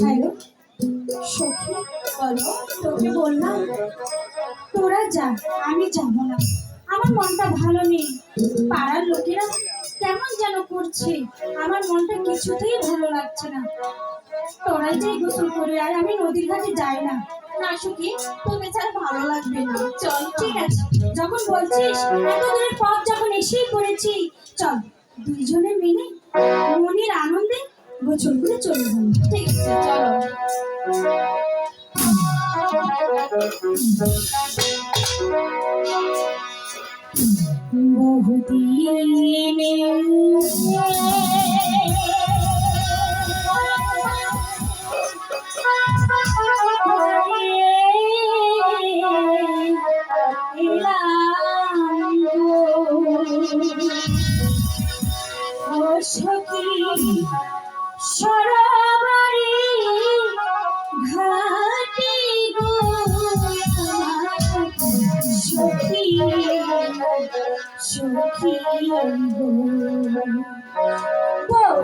Hello, সখী, বলো, তোকে বললাম, তোরা যা, আমি যাব না। আমার মনটা ভালো নেই। পাড়ার লোকেরা কেমন যেন করছে, আমার মনটা কিছুতেই ভালো লাগছে না। গোসল করে আমি নদীর ঘাটে যাই না। না সুখী তোকে ছাড়া ভালো লাগবে না। চল, ঠিক আছে। যখন বলছিস এত দূরের পথ যখন এসেই পড়েছি চল, দুইজনে মিলে মনের আনন্দে গোসল করে চলে যাব ঠিক আছে চলো বহুদিনে সখী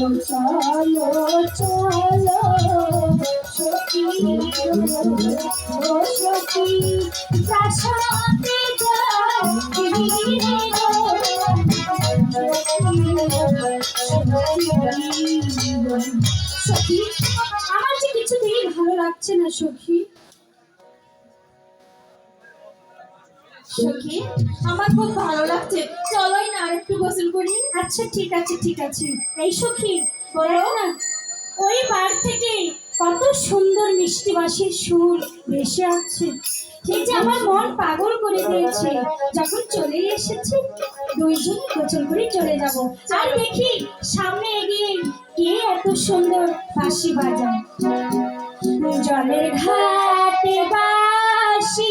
চলো চলো সখী ও আমার যে কিছুতেই ভালো লাগছে না সখী সুখী আমার খুব ভালো লাগছে। চলোই না আর একটু গোসল করি। আচ্ছা ঠিক আছে ঠিক আছে। এই সখী বলো না। ওই বার থেকে কত সুন্দর মিষ্টি বাঁশির সুর ভেসে এই যে আমার মন পাগল করে দিয়েছে। যখন চলে এসেছে দুইজন গোচল করে চলে যাব। আর দেখি সামনে এগিয়ে কে এত সুন্দর বাঁশি বাজায়। জলের ঘাটে বাঁশি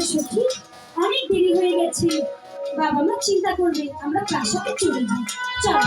আমার সখী অনেক দেরি হয়ে গেছে। বাবা মা চিন্তা করবে, আমরা প্রাসাদে চলে যাই। চল।